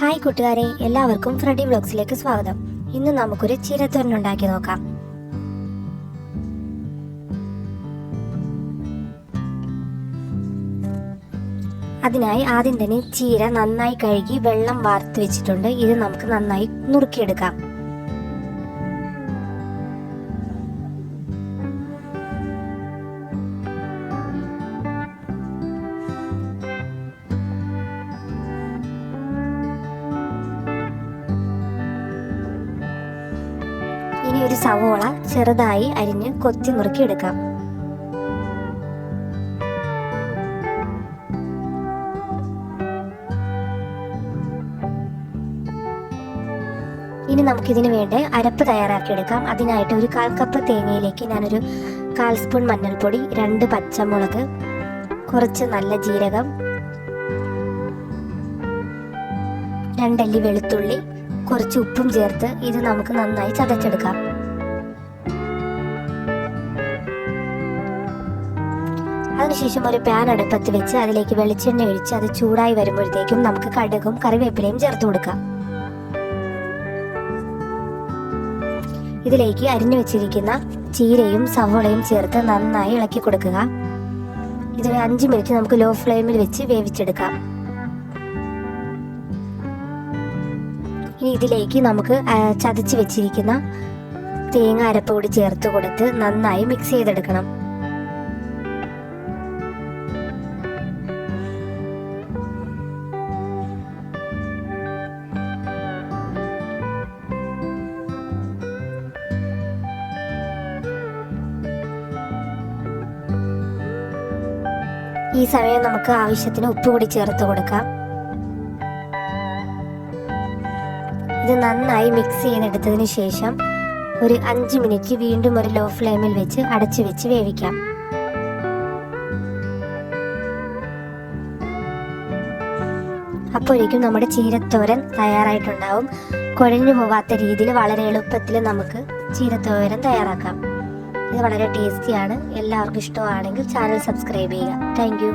Hi കൂട്ടുകാരെ എല്ലാവർക്കും ഫ്രണ്ടി വ്ലോഗ്സിലേക്ക് സ്വാഗതം. ഇന്ന് നമുക്കൊരു ചീരത്തോരൻ ഉണ്ടാക്കി നോക്കാം. അതിനായി ആദ്യം തന്നെ ചീര നന്നായി കഴുകി വെള്ളം വാർത്ത് വെച്ചിട്ടുണ്ട്. ഇത് നമുക്ക് നന്നായി നുറുക്കിയെടുക്കാം. ഇനി ഒരു സവോള ചെറുതായി അരിഞ്ഞ് കൊത്തി നുറുക്കി എടുക്കാം ഇനി നമുക്കിതിന് വേണ്ട അരപ്പ് തയ്യാറാക്കിയെടുക്കാം. അതിനായിട്ട് ഒരു കാൽ കപ്പ് തേങ്ങയിലേക്ക് ഞാനൊരു കാൽ സ്പൂൺ മഞ്ഞൾപ്പൊടി രണ്ട് പച്ചമുളക് കുറച്ച് നല്ല ജീരകം രണ്ടല്ലി വെളുത്തുള്ളി കുറച്ച് ഉപ്പും ചേർത്ത് ഇത് നമുക്ക് നന്നായി ചതച്ചെടുക്കാം. അതിനുശേഷം ഒരു പാൻ അടുപ്പത്ത് വെച്ച് അതിലേക്ക് വെളിച്ചെണ്ണ ഒഴിച്ച് അത് ചൂടായി വരുമ്പോഴത്തേക്കും നമുക്ക് കടുകും കറിവേപ്പിലയും ചേർത്ത് കൊടുക്കാം. ഇതിലേക്ക് അരിഞ്ഞു വെച്ചിരിക്കുന്ന ചീരയും സവോളയും ചേർത്ത് നന്നായി ഇളക്കി കൊടുക്കുക. ഇതൊരു അഞ്ച് മിനിറ്റ് നമുക്ക് ലോ ഫ്ലെയിമിൽ വെച്ച് വേവിച്ചെടുക്കാം. ഇനി ഇതിലേക്ക് നമുക്ക് ചതച്ച് വെച്ചിരിക്കുന്ന തേങ്ങ അരപ്പ് കൂടി ചേർത്ത് കൊടുത്ത് നന്നായി മിക്സ് ചെയ്തെടുക്കണം. ഈ സമയം നമുക്ക് ആവശ്യത്തിന് ഉപ്പ് കൂടി ചേർത്ത് കൊടുക്കാം. ഇത് നന്നായി മിക്സ് ചെയ്തെടുത്തതിന് ശേഷം ഒരു അഞ്ച് മിനിറ്റ് വീണ്ടും ഒരു ലോ ഫ്ലെയിമിൽ വെച്ച് അടച്ചു വെച്ച് വേവിക്കാം. അപ്പോഴേക്കും നമ്മുടെ ചീരത്തോരൻ തയ്യാറായിട്ടുണ്ടാവും. കുഴഞ്ഞു പോവാത്ത രീതിയിൽ വളരെ എളുപ്പത്തിൽ നമുക്ക് ചീരത്തോരൻ തയ്യാറാക്കാം. ഇത് വളരെ ടേസ്റ്റിയാണ് എല്ലാവർക്കും ഇഷ്ടമാണെങ്കിൽ ചാനൽ സബ്സ്ക്രൈബ് ചെയ്യുക. താങ്ക്